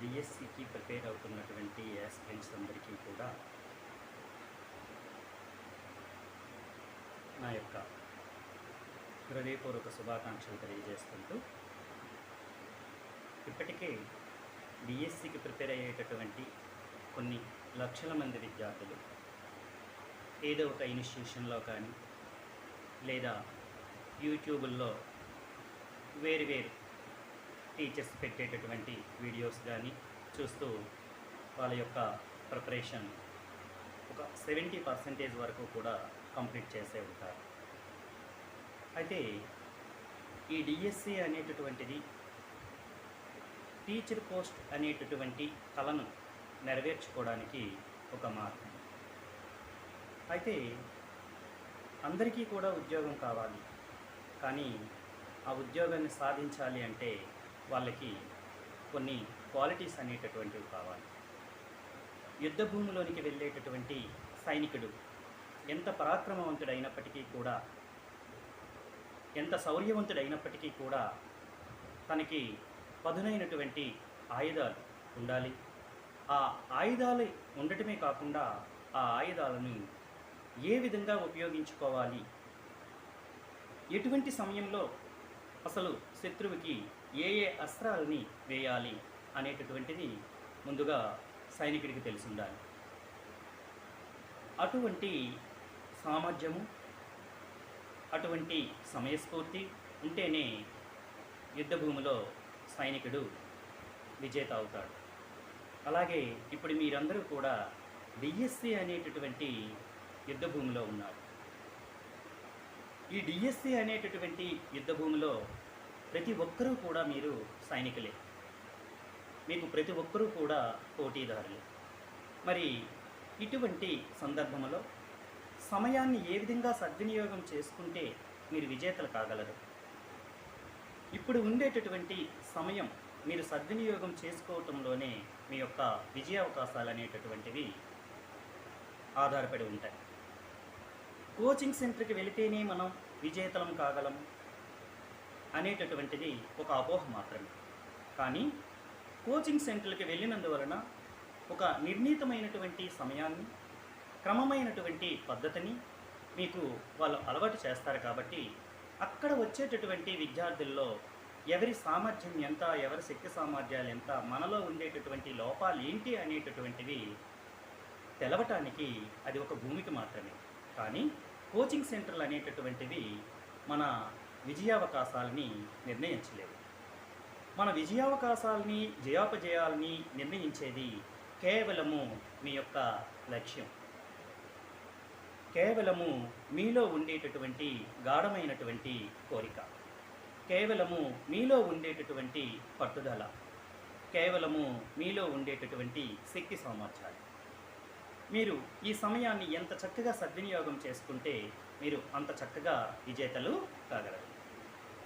డిఎస్సికి ప్రిపేర్ అవుతున్నటువంటి యాస్పిరెంట్స్ అందరికీ కూడా నా యొక్క హృదయపూర్వక శుభాకాంక్షలు తెలియజేస్తుంటూ ఇప్పటికే డిఎస్సికి ప్రిపేర్ అయ్యేటటువంటి కొన్ని లక్షల మంది విద్యార్థులు ఏదో ఒక ఇన్స్టిట్యూషన్లో కానీ లేదా యూట్యూబుల్లో వేరు వేరు టీచర్స్ పెట్టేటటువంటి వీడియోస్ కానీ చూస్తూ వాళ్ళ యొక్క ప్రిపరేషన్ ఒక సెవెంటీ పర్సెంటేజ్ వరకు కూడా కంప్లీట్ చేసే ఉంటారు. అయితే ఈ డిఎస్సి అనేటటువంటిది టీచర్ పోస్ట్ అనేటటువంటి కళను నెరవేర్చుకోవడానికి ఒక మార్గం. అయితే అందరికీ కూడా ఉద్యోగం కావాలి. కానీ ఆ ఉద్యోగాన్ని సాధించాలి అంటే వాళ్ళకి కొన్ని క్వాలిటీస్ అనేటటువంటివి కావాలి. యుద్ధ భూమిలోనికి వెళ్ళేటటువంటి సైనికుడు ఎంత పరాక్రమవంతుడైనప్పటికీ కూడా ఎంత శౌర్యవంతుడైనప్పటికీ కూడా తనకి పదునైనటువంటి ఆయుధాలు ఉండాలి. ఆ ఆయుధాలు ఉండటమే కాకుండా ఆ ఆయుధాలను ఏ విధంగా ఉపయోగించుకోవాలి? ఎటువంటి సమయంలో అసలు శత్రువుకి ఏ ఏ అస్త్రాలని వేయాలి అనేటటువంటిది ముందుగా సైనికుడికి తెలిసి ఉండాలి అటువంటి సామర్థ్యము అటువంటి సమయస్ఫూర్తి ఉంటేనే యుద్ధభూమిలో సైనికుడు విజేత అవుతాడు. అలాగే ఇప్పుడు మీరందరూ కూడా డిఎస్సి అనేటటువంటి యుద్ధభూమిలో ఉన్నారు. ఈ డిఎస్సి అనేటటువంటి యుద్ధభూమిలో ప్రతి ఒక్కరూ కూడా మీరు సైనికులే. మీకు ప్రతి ఒక్కరూ కూడా పోటీదారులు. మరి ఇటువంటి సందర్భంలో సమయాన్ని ఏ విధంగా సద్వినియోగం చేసుకుంటే మీరు విజేతలు కాగలరు? ఇప్పుడు ఉండేటటువంటి సమయం మీరు సద్వినియోగం చేసుకోవటంలోనే మీ యొక్క విజయ అవకాశాలు అనేటటువంటివి ఆధారపడి ఉంటాయి. కోచింగ్ సెంటర్కి వెళితేనే మనం విజేతలం కాగలం అనేటటువంటిది ఒక అపోహ మాత్రమే. కానీ కోచింగ్ సెంటర్కి వెళ్ళినందువలన ఒక నిర్ణీతమైనటువంటి సమయాన్ని క్రమమైనటువంటి పద్ధతిని మీకు వాళ్ళు అలవాటు చేస్తారు కాబట్టి అక్కడ వచ్చేటటువంటి విద్యార్థుల్లో ఎవరి సామర్థ్యం ఎంత ఎవరి శక్తి సామర్థ్యాలు ఎంత మనలో ఉండేటటువంటి లోపాలు ఏంటి అనేటటువంటివి తెలవటానికి అది ఒక భూమికి మాత్రమే. కానీ కోచింగ్ సెంటర్లు అనేటటువంటివి మన విజయావకాశాలని నిర్ణయించలేవు మన విజయావకాశాలని జయాపజయాలని నిర్ణయించేది కేవలము మీ యొక్క లక్ష్యం. కేవలము మీలో ఉండేటటువంటి గాఢమైనటువంటి కోరిక. కేవలము మీలో ఉండేటటువంటి పట్టుదల. కేవలము మీలో ఉండేటటువంటి శక్తి సామర్థ్యాలు. మీరు ఈ సమయాన్ని ఎంత చక్కగా సద్వినియోగం చేసుకుంటే మీరు అంత చక్కగా విజేతలు కాగలరు.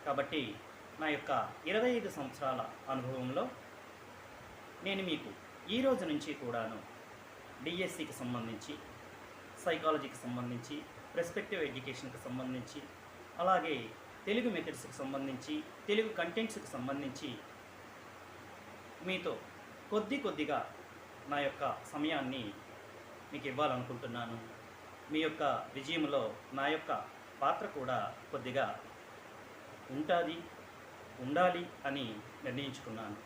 కాబట్టి నా యొక్క ఇరవై ఐదు సంవత్సరాల అనుభవంలో నేను మీకు ఈ రోజు నుంచి కూడాను డిఎస్సికి సంబంధించి సైకాలజీకి సంబంధించి ప్రెస్పెక్టివ్ ఎడ్యుకేషన్కి సంబంధించి అలాగే తెలుగు మెథడ్స్కి సంబంధించి తెలుగు కంటెంట్స్కి సంబంధించి మీతో కొద్ది కొద్దిగా నా యొక్క సమయాన్ని మీకు ఇవ్వాలనుకుంటున్నాను. మీ యొక్క విజయంలో నా యొక్క పాత్ర కూడా కొద్దిగా ఉంటుంది ఉండాలి అని నిర్ణయించుకున్నాను.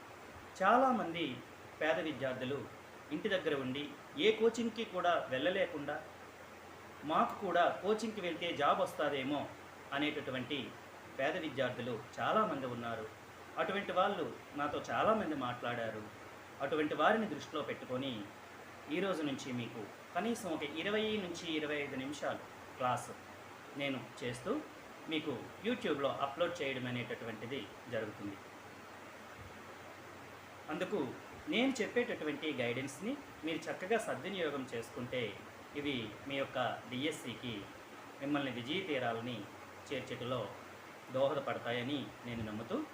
చాలామంది పేద విద్యార్థులు ఇంటి దగ్గర ఉండి ఏ కోచింగ్కి కూడా వెళ్ళలేకుండా మాకు కూడా కోచింగ్కి వెళ్తే జాబ్ వస్తుందేమో అనేటటువంటి పేద విద్యార్థులు చాలామంది ఉన్నారు. అటువంటి వాళ్ళు నాతో చాలామంది మాట్లాడారు. అటువంటి వారిని దృష్టిలో పెట్టుకొని ఈ రోజు నుంచి మీకు కనీసం ఒక ఇరవై నుంచి ఇరవై ఐదు నిమిషాలు క్లాసు నేను చేస్తూ మీకు యూట్యూబ్లో అప్లోడ్ చేయడం అనేటటువంటిది జరుగుతుంది. అందుకు నేను చెప్పేటటువంటి గైడెన్స్ని మీరు చక్కగా సద్వినియోగం చేసుకుంటే ఇవి మీ యొక్క డిఎస్సికి మిమ్మల్ని విజయ తీరాలని చేర్చటలో దోహదపడతాయని నేను నమ్ముతూ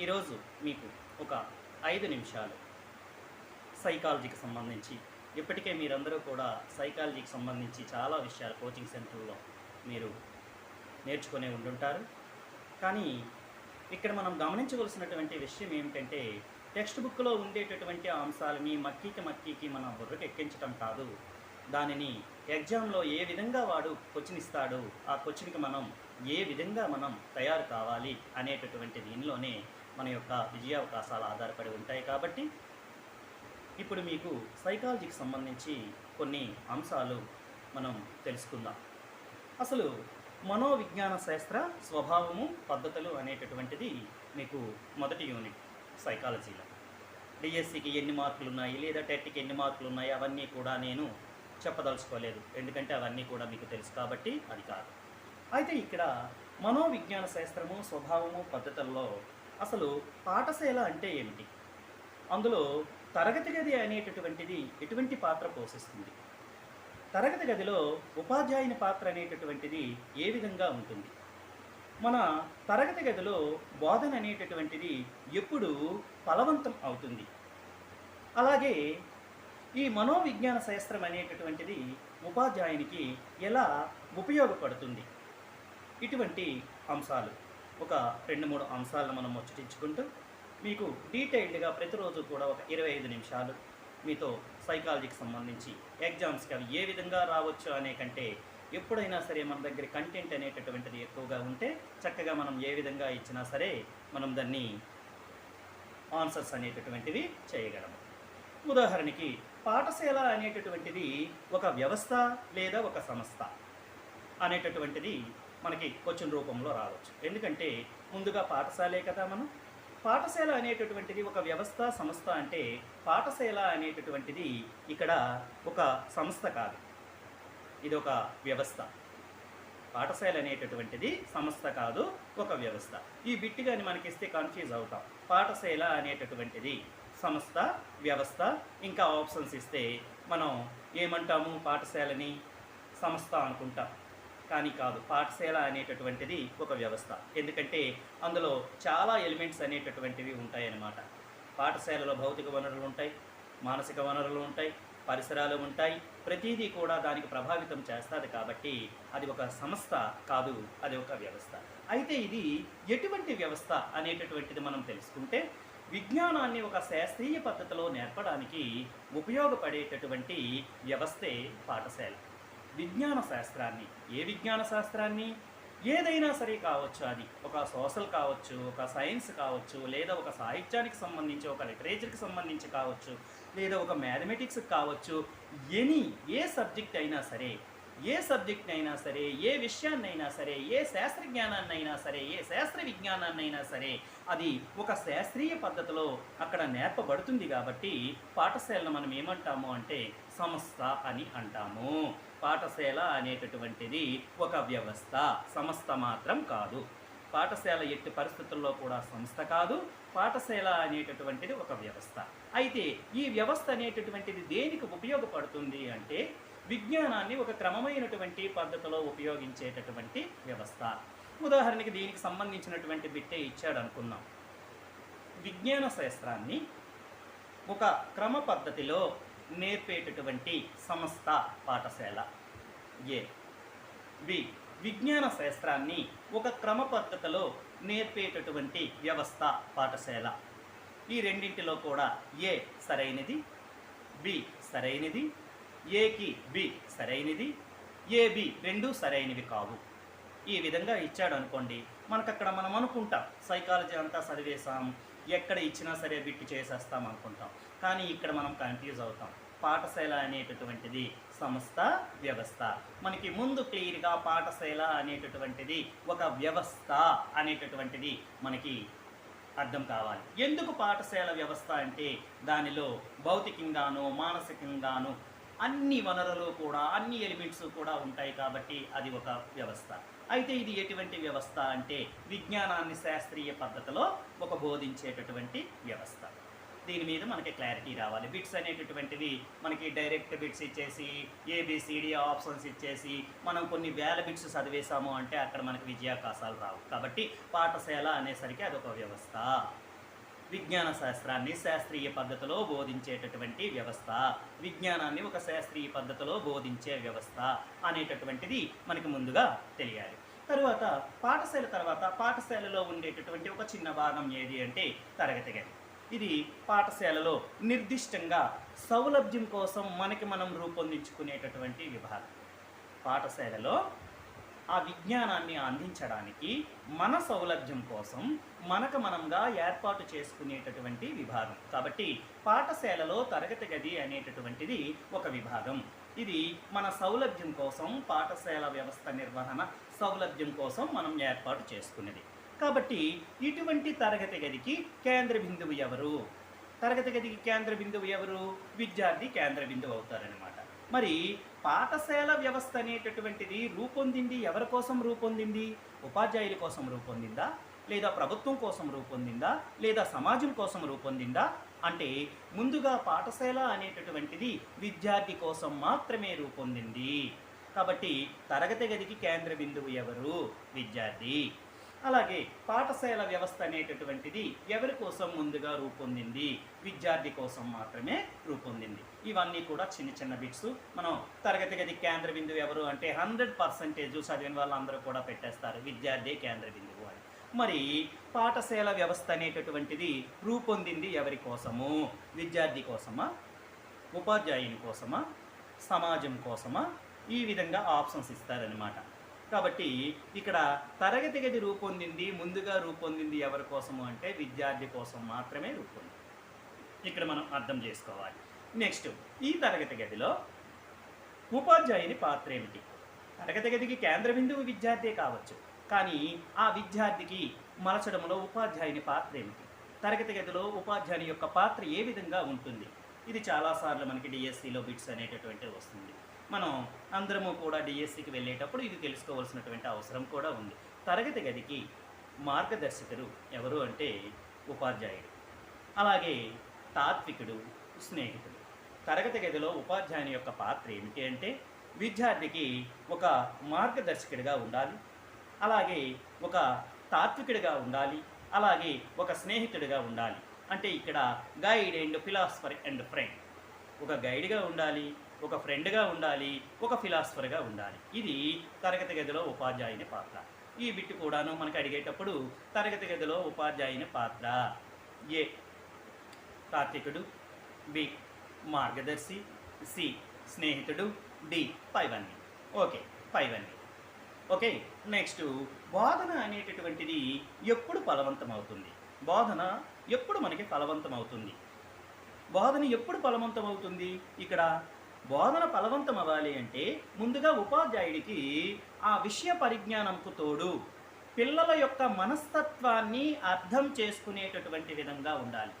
ఈరోజు మీకు ఒక ఐదు నిమిషాలు సైకాలజీకి సంబంధించి ఇప్పటికే మీరందరూ కూడా సైకాలజీకి సంబంధించి చాలా విషయాలు కోచింగ్ సెంటర్లో మీరు నేర్చుకునే ఉండుంటారు. కానీ ఇక్కడ మనం గమనించవలసినటువంటి విషయం ఏమిటంటే టెక్స్ట్ బుక్లో ఉండేటటువంటి అంశాలని మక్కీకి మక్కీకి మన బుర్రకు ఎక్కించడం కాదు. దానిని ఎగ్జామ్లో ఏ విధంగా వాడు క్వశ్చన్ ఇస్తాడు ఆ క్వశ్చన్కి మనం ఏ విధంగా మనం తయారు కావాలి అనేటటువంటి దీనిలోనే మన యొక్క విజయావకాశాలు ఆధారపడి ఉంటాయి. కాబట్టి ఇప్పుడు మీకు సైకాలజీకి సంబంధించి కొన్ని అంశాలు మనం తెలుసుకుందాం. అసలు మనోవిజ్ఞాన శాస్త్ర స్వభావము పద్ధతులు అనేటటువంటిది మీకు మొదటి యూనిట్ సైకాలజీలో డిఎస్సికి ఎన్ని మార్కులు ఉన్నాయి లేదా టెట్కి ఎన్ని మార్కులు ఉన్నాయి అవన్నీ కూడా నేను చెప్పదలుచుకోలేదు. ఎందుకంటే అవన్నీ కూడా మీకు తెలుసు కాబట్టి అది కాదు. అయితే ఇక్కడ మనోవిజ్ఞాన శాస్త్రము స్వభావము పద్ధతుల్లో అసలు పాఠశాల అంటే ఏమిటి? అందులో తరగతి గది అనేటటువంటిది ఎటువంటి పాత్ర పోషిస్తుంది? తరగతి గదిలో ఉపాధ్యాయుని పాత్ర అనేటటువంటిది ఏ విధంగా ఉంటుంది? మన తరగతి గదిలో బోధన అనేటటువంటిది ఎప్పుడు ఫలవంతం అవుతుంది. అలాగే ఈ మనోవిజ్ఞాన శాస్త్రం అనేటటువంటిది ఉపాధ్యాయునికి ఎలా ఉపయోగపడుతుంది? ఇటువంటి అంశాలు. ఒక రెండు మూడు అంశాలను మనం ముచ్చటించుకుంటూ మీకు డీటెయిల్డ్గా ప్రతిరోజు కూడా ఒక ఇరవై ఐదు నిమిషాలు మీతో సైకాలజీకి సంబంధించి ఎగ్జామ్స్కి అవి ఏ విధంగా రావచ్చు అనే కంటే ఎప్పుడైనా సరే మన దగ్గర కంటెంట్ అనేటటువంటిది ఎక్కువగా ఉంటే చక్కగా మనం ఏ విధంగా ఇచ్చినా సరే మనం దాన్ని ఆన్సర్స్ అనేటటువంటివి చేయగలము. ఉదాహరణకి పాఠశాల అనేటటువంటిది ఒక వ్యవస్థ లేదా ఒక సంస్థ అనేటటువంటిది మనకి క్వశ్చన్ రూపంలో రావచ్చు. ఎందుకంటే ముందుగా పాఠశాలే కదా మనం. పాఠశాల అనేటటువంటిది ఒక వ్యవస్థ సంస్థ అంటే పాఠశాల అనేటటువంటిది ఇక్కడ ఒక సంస్థ కాదు. ఇది ఒక వ్యవస్థ. పాఠశాల అనేటటువంటిది సంస్థ కాదు ఒక వ్యవస్థ. ఈ బిట్టి కానీ మనకిస్తే కన్ఫ్యూజ్ అవుతాం. పాఠశాల అనేటటువంటిది సంస్థ వ్యవస్థ ఇంకా ఆప్షన్స్ ఇస్తే మనం ఏమంటాము? పాఠశాలని సంస్థ అనుకుంటాం. కానీ కాదు పాఠశాల అనేటటువంటిది ఒక వ్యవస్థ. ఎందుకంటే అందులో చాలా ఎలిమెంట్స్ అనేటటువంటివి ఉంటాయన్నమాట. పాఠశాలలో భౌతిక వనరులు ఉంటాయి మానసిక వనరులు ఉంటాయి పరిసరాలు ఉంటాయి. ప్రతిదీ కూడా దానికి ప్రభావితం చేస్తుంది కాబట్టి అది ఒక సంస్థ కాదు అది ఒక వ్యవస్థ. అయితే ఇది ఎటువంటి వ్యవస్థ అనేటటువంటిది మనం తెలుసుకుంటే విజ్ఞానాన్ని ఒక శాస్త్రీయ పద్ధతిలో నేర్పడానికి ఉపయోగపడేటటువంటి వ్యవస్థే పాఠశాల. విజ్ఞాన శాస్త్రాన్ని ఏ విజ్ఞాన శాస్త్రాన్ని ఏదైనా సరే కావచ్చు అది. ఒక సోషల్ కావచ్చు ఒక సైన్స్ కావచ్చు లేదా ఒక సాహిత్యానికి సంబంధించి ఒక లిటరేచర్కి సంబంధించి కావచ్చు లేదా ఒక మ్యాథమెటిక్స్ కావచ్చు ఎనీ ఏ సబ్జెక్ట్ అయినా సరే ఏ సబ్జెక్ట్ అయినా సరే ఏ విషయాన్నైనా సరే ఏ శాస్త్ర జ్ఞానాన్నైనా సరే ఏ శాస్త్ర విజ్ఞానాన్నైనా సరే అది ఒక శాస్త్రీయ పద్ధతిలో అక్కడ నేర్పబడుతుంది కాబట్టి పాఠశాలను మనం ఏమంటాము అంటే సంస్థ అని అంటాము. పాఠశాల అనేటటువంటిది ఒక వ్యవస్థ సంస్థ మాత్రం కాదు. పాఠశాల ఎట్టి పరిస్థితుల్లో కూడా సంస్థ కాదు పాఠశాల అనేటటువంటిది ఒక వ్యవస్థ. అయితే ఈ వ్యవస్థ అనేటటువంటిది దేనికి ఉపయోగపడుతుంది అంటే విజ్ఞానాన్ని ఒక క్రమమైనటువంటి పద్ధతిలో ఉపయోగించేటటువంటి వ్యవస్థ. ఉదాహరణకి దీనికి సంబంధించినటువంటి బిట్టే ఇచ్చాడు అనుకున్నాం విజ్ఞాన శాస్త్రాన్ని ఒక క్రమ పద్ధతిలో నేర్పేటటువంటి సంస్థ పాఠశాల. ఏ. బి. విజ్ఞాన శాస్త్రాన్ని ఒక క్రమ పద్ధతిలో నేర్పేటటువంటి వ్యవస్థ పాఠశాల. ఈ రెండింటిలో కూడా ఏ సరైనది? బి సరైనది. ఏకి బి సరైనది. ఏబి రెండూ సరైనవి కావు. ఈ విధంగా ఇచ్చాడు అనుకోండి మనకు అక్కడ మనం అనుకుంటాం సైకాలజీ అంతా చదివేశాం ఎక్కడ ఇచ్చినా సరే బిట్టు చేసేస్తాం అనుకుంటాం. కానీ ఇక్కడ మనం కన్ఫ్యూజ్ అవుతాం. పాఠశాల అనేటటువంటిది సంస్థ వ్యవస్థ. మనకి ముందు క్లియర్గా పాఠశాల అనేటటువంటిది ఒక వ్యవస్థ అనేటటువంటిది మనకి అర్థం కావాలి. ఎందుకు పాఠశాల వ్యవస్థ అంటే దానిలో భౌతికంగాను మానసికంగాను అన్ని వనరులు కూడా అన్ని ఎలిమెంట్స్ కూడా ఉంటాయి కాబట్టి అది ఒక వ్యవస్థ. అయితే ఇది ఎటువంటి వ్యవస్థ అంటే విజ్ఞానాన్ని శాస్త్రీయ పద్ధతిలో ఒక బోధించేటటువంటి వ్యవస్థ. దీని మీద మనకి క్లారిటీ రావాలి. బిట్స్ అనేటటువంటివి మనకి డైరెక్ట్ బిట్స్ ఇచ్చేసి A B C D options ఇచ్చేసి మనం కొన్ని వేల బిట్స్ చదివేశాము అంటే అక్కడ మనకి విజయాకాశాలు రావు. కాబట్టి పాఠశాల అనేసరికి అదొక వ్యవస్థ. విజ్ఞాన శాస్త్రాన్ని శాస్త్రీయ పద్ధతిలో బోధించేటటువంటి వ్యవస్థ. విజ్ఞానాన్ని ఒక శాస్త్రీయ పద్ధతిలో బోధించే వ్యవస్థ అనేటటువంటిది మనకి ముందుగా తెలియాలి. తరువాత పాఠశాల తర్వాత పాఠశాలలో ఉండేటటువంటి ఒక చిన్న భాగం ఏది అంటే తరగతి గది. ఇది పాఠశాలలో నిర్దిష్టంగా సౌలభ్యం కోసం మనకి మనం రూపొందించుకునేటటువంటి విభాగం. పాఠశాలలో ఆ విజ్ఞానాన్ని అందించడానికి మన సౌలభ్యం కోసం మనకు మనంగా ఏర్పాటు చేసుకునేటటువంటి విభాగం. కాబట్టి పాఠశాలలో తరగతి గది అనేటటువంటిది ఒక విభాగం. ఇది మన సౌలభ్యం కోసం పాఠశాల వ్యవస్థ నిర్వహణ సౌలభ్యం కోసం మనం ఏర్పాటు చేసుకున్నది. కాబట్టి ఇటువంటి తరగతి గదికి కేంద్ర బిందువు ఎవరు? తరగతి గదికి కేంద్ర బిందువు ఎవరు? విద్యార్థి కేంద్ర బిందువు అవుతారనమాట మరి పాఠశాల వ్యవస్థ అనేటటువంటిది రూపొందింది ఎవరి కోసం రూపొందింది? ఉపాధ్యాయుల కోసం రూపొందిందా? లేదా ప్రభుత్వం కోసం రూపొందిందా? లేదా సమాజం కోసం రూపొందిందా? అంటే ముందుగా పాఠశాల అనేటటువంటిది విద్యార్థి కోసం మాత్రమే రూపొందింది. కాబట్టి తరగతి గదికి కేంద్ర బిందువు ఎవరు? విద్యార్థి. అలాగే పాఠశాల వ్యవస్థ అనేటటువంటిది ఎవరి కోసం ముందుగా రూపొందింది? విద్యార్థి కోసం మాత్రమే రూపొందింది. ఇవన్నీ కూడా చిన్న చిన్న బిట్స్ మనం తరగతి గది కేంద్ర బిందువు ఎవరు అంటే హండ్రెడ్ పర్సెంటేజ్ చదివిన వాళ్ళందరూ కూడా పెట్టేస్తారు. విద్యార్థి కేంద్ర బిందువు అని. మరి పాఠశాల వ్యవస్థ అనేటటువంటిది రూపొందింది ఎవరి కోసము? విద్యార్థి కోసమా? ఉపాధ్యాయుని కోసమా? సమాజం కోసమా? ఈ విధంగా ఆప్షన్స్ ఇస్తారనమాట కాబట్టి ఇక్కడ తరగతి గది రూపొందింది ముందుగా రూపొందింది ఎవరి కోసము అంటే విద్యార్థి కోసం మాత్రమే రూపొంది ఇక్కడ మనం అర్థం చేసుకోవాలి. నెక్స్ట్ ఈ తరగతి గదిలో ఉపాధ్యాయుని పాత్ర ఏమిటి? తరగతి గదికి కేంద్ర బిందువు విద్యార్థే కావచ్చు కానీ ఆ విద్యార్థికి మలచడంలో ఉపాధ్యాయుని పాత్ర ఏమిటి? తరగతి గదిలో ఉపాధ్యాయుని యొక్క పాత్ర ఏ విధంగా ఉంటుంది? ఇది చాలాసార్లు మనకి డిఎస్సిలో బిట్స్ అనేటటువంటి వస్తుంది. మనం అందరము కూడా డిఎస్సికి వెళ్ళేటప్పుడు ఇది తెలుసుకోవాల్సినటువంటి అవసరం కూడా ఉంది. తరగతి గదికి మార్గదర్శకుడు ఎవరు అంటే ఉపాధ్యాయుడు. అలాగే తాత్వికుడు స్నేహితుడు. తరగతి గదిలో ఉపాధ్యాయుని యొక్క పాత్ర ఏమిటి అంటే విద్యార్థికి ఒక మార్గదర్శకుడిగా ఉండాలి. అలాగే ఒక తాత్వికుడిగా ఉండాలి. అలాగే ఒక స్నేహితుడిగా ఉండాలి. అంటే ఇక్కడ guide and philosopher and friend ఒక గైడ్గా ఉండాలి. ఒక ఫ్రెండ్గా ఉండాలి ఒక ఫిలాసఫర్గా ఉండాలి. ఇది తరగతి గదిలో ఉపాధ్యాయుని పాత్ర. ఈ బిట్టు కూడాను మనకి అడిగేటప్పుడు తరగతి గదిలో ఉపాధ్యాయుని పాత్ర. ఏ. తాత్వికుడు బి. మార్గదర్శి సి. స్నేహితుడు డి. పైవన్ని. ఓకే పైవన్ని. ఓకే నెక్స్ట్ బోధన అనేటటువంటిది ఎప్పుడు ఫలవంతం అవుతుంది బోధన ఎప్పుడు మనకి ఫలవంతం అవుతుంది బోధన ఎప్పుడు ఫలవంతం అవుతుంది ఇక్కడ బోధన ఫలవంతం అవ్వాలి అంటే ముందుగా ఉపాధ్యాయుడికి ఆ విషయ పరిజ్ఞానంకు తోడు పిల్లల యొక్క మనస్తత్వాన్ని అర్థం చేసుకునేటటువంటి విధంగా ఉండాలి.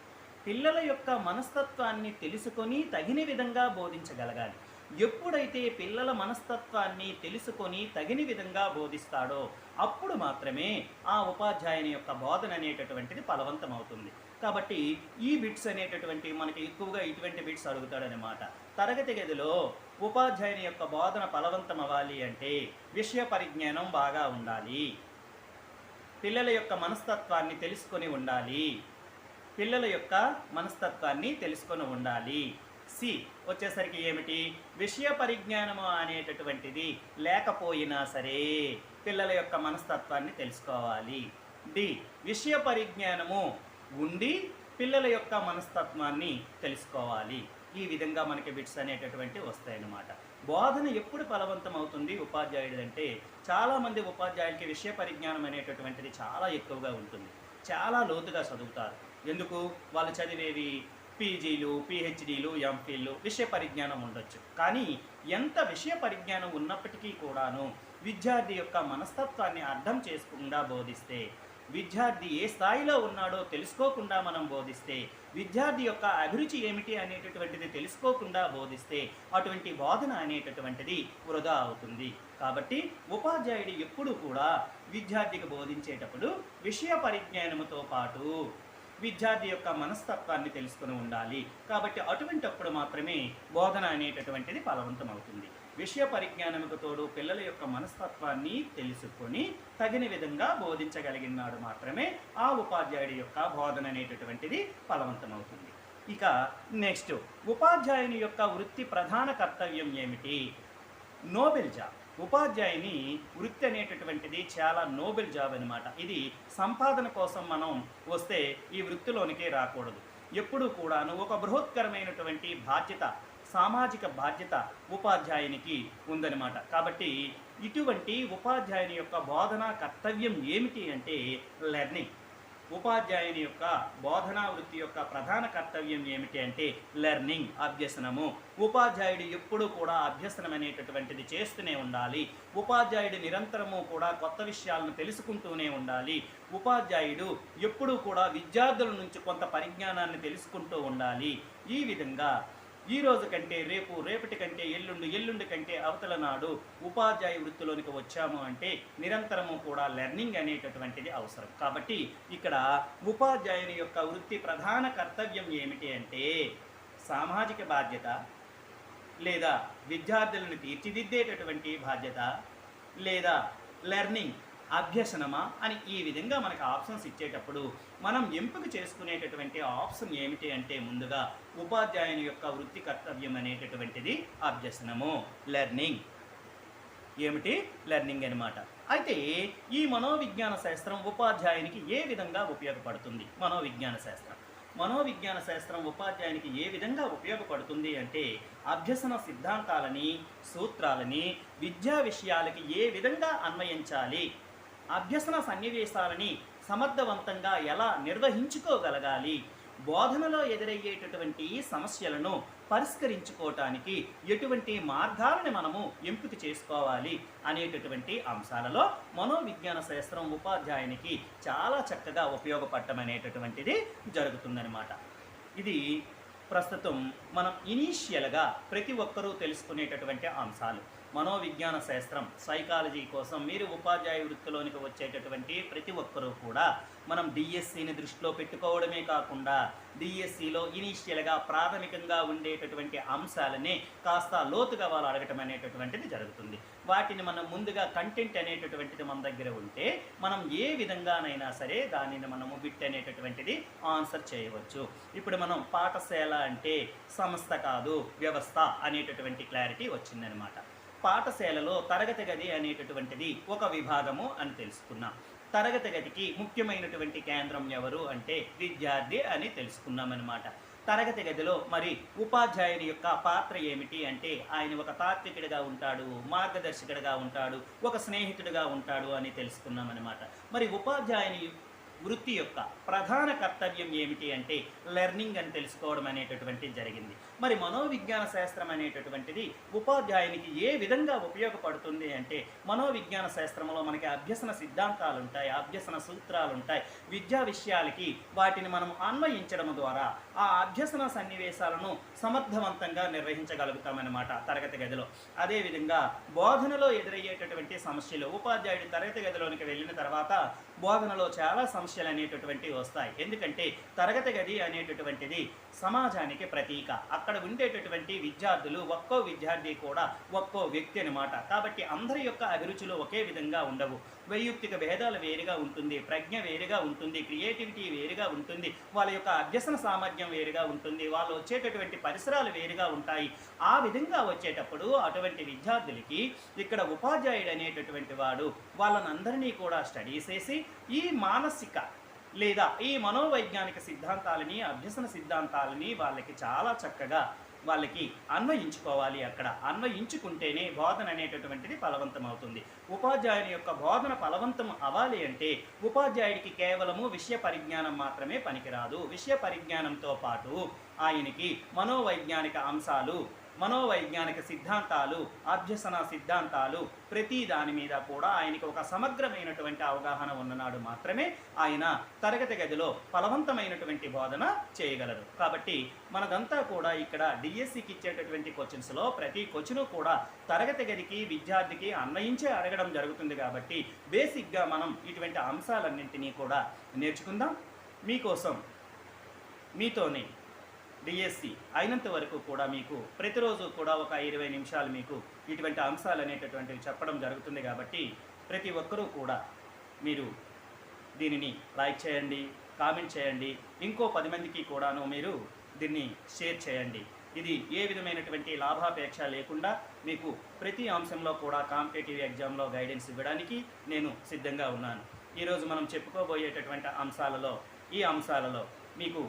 పిల్లల యొక్క మనస్తత్వాన్ని తెలుసుకొని తగిన విధంగా బోధించగలగాలి. ఎప్పుడైతే పిల్లల మనస్తత్వాన్ని తెలుసుకొని తగిన విధంగా బోధిస్తాడో అప్పుడు మాత్రమే ఆ ఉపాధ్యాయుని యొక్క బోధన అనేటటువంటిది ఫలవంతం అవుతుంది కాబట్టి ఈ బిట్స్ అనేటటువంటి మనకి ఎక్కువగా ఇటువంటి బిట్స్ అడుగుతాడనమాట తరగతి గదిలో ఉపాధ్యాయుని యొక్క బోధన ఫలవంతం అవ్వాలి అంటే విషయ పరిజ్ఞానం బాగా ఉండాలి. పిల్లల యొక్క మనస్తత్వాన్ని తెలుసుకొని ఉండాలి. పిల్లల యొక్క మనస్తత్వాన్ని తెలుసుకొని ఉండాలి. సి వచ్చేసరికి ఏమిటి? విషయ పరిజ్ఞానము అనేటటువంటిది లేకపోయినా సరే పిల్లల యొక్క మనస్తత్వాన్ని తెలుసుకోవాలి. డి విషయ పరిజ్ఞానము ఉండి పిల్లల యొక్క మనస్తత్వాన్ని తెలుసుకోవాలి. ఈ విధంగా మనకి బిట్స్ అనేటటువంటి వస్తాయన్నమాట. బోధన ఎప్పుడు ఫలవంతం అవుతుంది ఉపాధ్యాయుడు అంటే చాలామంది ఉపాధ్యాయులకి విషయ పరిజ్ఞానం అనేటటువంటిది చాలా ఎక్కువగా ఉంటుంది. చాలా లోతుగా చదువుతారు. ఎందుకు? వాళ్ళు చదివేవి పీజీలు పిహెచ్డీలు ఎంపీలు విషయ పరిజ్ఞానం ఉండొచ్చు. కానీ ఎంత విషయ పరిజ్ఞానం ఉన్నప్పటికీ కూడాను విద్యార్థి యొక్క మనస్తత్వాన్ని అర్థం చేసుకుండా బోధిస్తే విద్యార్థి ఏ స్థాయిలో ఉన్నాడో తెలుసుకోకుండా మనం బోధిస్తే విద్యార్థి యొక్క అభిరుచి ఏమిటి అనేటటువంటిది తెలుసుకోకుండా బోధిస్తే అటువంటి బోధన అనేటటువంటిది వృధా అవుతుంది. కాబట్టి ఉపాధ్యాయుడు ఎప్పుడు కూడా విద్యార్థికి బోధించేటప్పుడు విషయ పరిజ్ఞానముతో పాటు విద్యార్థి యొక్క మనస్తత్వాన్ని తెలుసుకుని ఉండాలి. కాబట్టి అటువంటప్పుడు మాత్రమే బోధన అనేటటువంటిది ఫలవంతమవుతుంది. విషయ పరిజ్ఞానముకు తోడు పిల్లల యొక్క మనస్తత్వాన్ని తెలుసుకొని తగిన విధంగా బోధించగలిగినాడు మాత్రమే ఆ ఉపాధ్యాయుడి యొక్క బోధన అనేటటువంటిది ఫలవంతమవుతుంది. ఇక నెక్స్ట్ ఉపాధ్యాయుని యొక్క వృత్తి ప్రధాన కర్తవ్యం ఏమిటి? Noble job. ఉపాధ్యాయుని వృత్తి అనేటటువంటిది చాలా నోబెల్ జాబ్ అనమాట ఇది సంపాదన కోసం మనం వస్తే ఈ వృత్తిలోనికి రాకూడదు. ఎప్పుడూ కూడాను ఒక బృహత్కరమైనటువంటి బాధ్యత సామాజిక బాధ్యత ఉపాధ్యాయునికి ఉందన్నమాట. కాబట్టి ఇటువంటి ఉపాధ్యాయుని యొక్క బోధనా కర్తవ్యం ఏమిటి అంటే లెర్నింగ్. ఉపాధ్యాయుని యొక్క బోధనా వృత్తి యొక్క ప్రధాన కర్తవ్యం ఏమిటి అంటే లెర్నింగ్ అభ్యసనము. ఉపాధ్యాయుడు ఎప్పుడూ కూడా అభ్యసనం అనేటటువంటిది చేస్తూనే ఉండాలి. ఉపాధ్యాయుడు నిరంతరము కూడా కొత్త విషయాలను తెలుసుకుంటూనే ఉండాలి. ఉపాధ్యాయుడు ఎప్పుడూ కూడా విద్యార్థుల నుంచి కొంత పరిజ్ఞానాన్ని తెలుసుకుంటూ ఉండాలి. ఈ విధంగా ఈ రోజు కంటే రేపు రేపటి కంటే ఎల్లుండి ఎల్లుండి కంటే అవతల నాడు ఉపాధ్యాయ వృత్తిలోనికి వచ్చాము అంటే నిరంతరము కూడా లెర్నింగ్ అనేటటువంటిది అవసరం. కాబట్టి ఇక్కడ ఉపాధ్యాయుని యొక్క వృత్తి ప్రధాన కర్తవ్యం ఏమిటి అంటే సామాజిక బాధ్యత లేదా విద్యార్థులను తీర్చిదిద్దేటటువంటి బాధ్యత లేదా లెర్నింగ్. అభ్యసనమా అని ఈ విధంగా మనకు ఆప్షన్స్ ఇచ్చేటప్పుడు మనం ఎంపిక చేసుకునేటటువంటి ఆప్షన్ ఏమిటి అంటే ముందుగా ఉపాధ్యాయుని యొక్క వృత్తి కర్తవ్యం అనేటటువంటిది అభ్యసనము లెర్నింగ్ ఏమిటి? లెర్నింగ్ అనమాట అయితే ఈ మనోవిజ్ఞాన శాస్త్రం ఉపాధ్యాయునికి ఏ విధంగా ఉపయోగపడుతుంది? మనోవిజ్ఞాన శాస్త్రం. మనోవిజ్ఞాన శాస్త్రం ఉపాధ్యాయునికి ఏ విధంగా ఉపయోగపడుతుంది అంటే అభ్యసన సిద్ధాంతాలని సూత్రాలని విద్యా విషయాలకి ఏ విధంగా అన్వయించాలి? అభ్యసన సన్నివేశాలని సమర్థవంతంగా ఎలా నిర్వహించుకోగలగాలి? బోధనలో ఎదురయ్యేటటువంటి సమస్యలను పరిష్కరించుకోవటానికి ఎటువంటి మార్గాలను మనము ఎంపిక చేసుకోవాలి అనేటటువంటి అంశాలలో మనోవిజ్ఞాన శాస్త్రం ఉపాధ్యాయునికి చాలా చక్కగా ఉపయోగపడటం అనేటటువంటిది జరుగుతుందనమాట ఇది ప్రస్తుతం మనం ఇనీషియల్గా ప్రతి ఒక్కరూ తెలుసుకునేటటువంటి అంశాలు. మనోవిజ్ఞాన శాస్త్రం సైకాలజీ కోసం మీరు ఉపాధ్యాయ వృత్తిలోనికి వచ్చేటటువంటి ప్రతి ఒక్కరూ కూడా మనం డిఎస్సిని దృష్టిలో పెట్టుకోవడమే కాకుండా డిఎస్సిలో ఇనీషియల్గా ప్రాథమికంగా ఉండేటటువంటి అంశాలని కాస్త లోతుగా వాళ్ళు అడగటం అనేటటువంటిది జరుగుతుంది. వాటిని మనం ముందుగా కంటెంట్ అనేటటువంటిది మన దగ్గర ఉంటే మనం ఏ విధంగానైనా సరే దానిని మనము బిట్ అనేటటువంటిది ఆన్సర్ చేయవచ్చు. ఇప్పుడు మనం పాఠశాల అంటే సంస్థ కాదు వ్యవస్థ అనేటటువంటి క్లారిటీ వచ్చిందనమాట. పాఠశాలలో తరగతి గది అనేటటువంటిది ఒక విభాగము అని తెలుసుకున్నాం. తరగతి గదికి ముఖ్యమైనటువంటి కేంద్రం ఎవరు అంటే విద్యార్థి అని తెలుసుకున్నామన్నమాట. తరగతి గదిలో మరి ఉపాధ్యాయుని యొక్క పాత్ర ఏమిటి అంటే ఆయన ఒక తాత్వికుడిగా ఉంటాడు మార్గదర్శకుడిగా ఉంటాడు ఒక స్నేహితుడిగా ఉంటాడు అని తెలుసుకున్నామన్నమాట. మరి ఉపాధ్యాయుని వృత్తి యొక్క ప్రధాన కర్తవ్యం ఏమిటి అంటే లెర్నింగ్ అని తెలుసుకోవడం అనేటటువంటి జరిగింది. మరి మనోవిజ్ఞాన శాస్త్రం అనేటటువంటిది ఉపాధ్యాయునికి ఏ విధంగా ఉపయోగపడుతుంది అంటే మనోవిజ్ఞాన శాస్త్రంలో మనకి అభ్యసన సిద్ధాంతాలు ఉంటాయి అభ్యసన సూత్రాలు ఉంటాయి విద్యా విషయాలకి వాటిని మనం అన్వయించడం ద్వారా ఆ అభ్యసన సన్నివేశాలను సమర్థవంతంగా నిర్వహించగలుగుతామన్నమాట తరగతి గదిలో. అదేవిధంగా బోధనలో ఎదురయ్యేటటువంటి సమస్యలు ఉపాధ్యాయుడు తరగతి గదిలోనికి వెళ్ళిన తర్వాత బోధనలో చాలా సమస్యలు అనేటటువంటివి వస్తాయి. ఎందుకంటే తరగతి గది అనేటటువంటిది సమాజానికి ప్రతీక. అక్కడ ఉండేటటువంటి విద్యార్థులు ఒక్కో విద్యార్థి కూడా ఒక్కో వ్యక్తి అనమాట కాబట్టి అందరి యొక్క అభిరుచులు ఒకే విధంగా ఉండవు. వైయక్తిక భేదాలు వేరుగా ఉంటుంది ప్రజ్ఞ వేరుగా ఉంటుంది క్రియేటివిటీ వేరుగా ఉంటుంది వాళ్ళ యొక్క అభ్యసన సామర్థ్యం వేరుగా ఉంటుంది వాళ్ళు వచ్చేటటువంటి పరిసరాలు వేరుగా ఉంటాయి. ఆ విధంగా వచ్చేటప్పుడు అటువంటి విద్యార్థులకి ఇక్కడ ఉపాధ్యాయుడు అనేటటువంటి వాడు వాళ్ళనందరినీ కూడా స్టడీ చేసి ఈ మానసిక లేదా ఈ మనోవైజ్ఞానిక సిద్ధాంతాలని అభ్యసన సిద్ధాంతాలని వాళ్ళకి చాలా చక్కగా వాళ్ళకి అన్వయించుకోవాలి అక్కడ. అన్వయించుకుంటేనే బోధన అనేటటువంటిది ఫలవంతం అవుతుంది ఉపాధ్యాయుని యొక్క బోధన ఫలవంతం అవ్వాలి అంటే ఉపాధ్యాయుడికి కేవలము విషయ పరిజ్ఞానం మాత్రమే పనికిరాదు. విషయ పరిజ్ఞానంతో పాటు ఆయనకి మనోవైజ్ఞానిక అంశాలు మనోవైజ్ఞానిక సిద్ధాంతాలు అభ్యసన సిద్ధాంతాలు ప్రతి దాని మీద కూడా ఆయనకి ఒక సమగ్రమైనటువంటి అవగాహన ఉన్ననాడు మాత్రమే ఆయన తరగతి గదిలో ఫలవంతమైనటువంటి బోధన చేయగలరు. కాబట్టి మనదంతా కూడా ఇక్కడ డిఎస్సికి ఇచ్చేటటువంటి క్వశ్చన్స్లో ప్రతి క్వశ్చన్ కూడా తరగతి గదికి విద్యార్థికి అన్వయించే అడగడం జరుగుతుంది కాబట్టి బేసిక్గా మనం ఇటువంటి అంశాలన్నింటినీ కూడా నేర్చుకుందాం. మీకోసం మీతోనే డిఎస్సి అయినంత వరకు కూడా మీకు ప్రతిరోజు కూడా ఒక ఇరవై నిమిషాలు మీకు ఇటువంటి అంశాలు అనేటటువంటివి చెప్పడం జరుగుతుంది కాబట్టి ప్రతి ఒక్కరూ కూడా మీరు దీనిని లైక్ చేయండి కామెంట్ చేయండి. ఇంకో పది మందికి కూడాను మీరు దీన్ని షేర్ చేయండి. ఇది ఏ విధమైనటువంటి లాభాపేక్ష లేకుండా మీకు ప్రతి అంశంలో కూడా కాంపిటేటివ్ ఎగ్జామ్లో గైడెన్స్ ఇవ్వడానికి నేను సిద్ధంగా ఉన్నాను. ఈరోజు మనం చెప్పుకోబోయేటటువంటి అంశాలలో ఈ అంశాలలో మీకు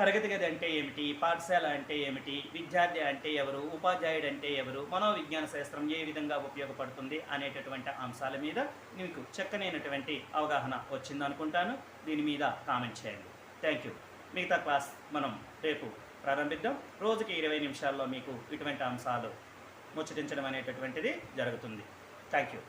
తరగతి గది అంటే ఏమిటి? పాఠశాల అంటే ఏమిటి? విద్యార్థి అంటే ఎవరు? ఉపాధ్యాయుడు అంటే ఎవరు? మనోవిజ్ఞాన శాస్త్రం ఏ విధంగా ఉపయోగపడుతుంది అనేటటువంటి అంశాల మీద మీకు చక్కనైనటువంటి అవగాహన వచ్చిందనుకుంటాను దీని మీద కామెంట్ చేయండి. థ్యాంక్ యూ మిగతా క్లాస్ మనం రేపు ప్రారంభిద్దాం. రోజుకి ఇరవై నిమిషాల్లో మీకు ఇటువంటి అంశాలు ముచ్చటించడం అనేటటువంటిది జరుగుతుంది. Thank you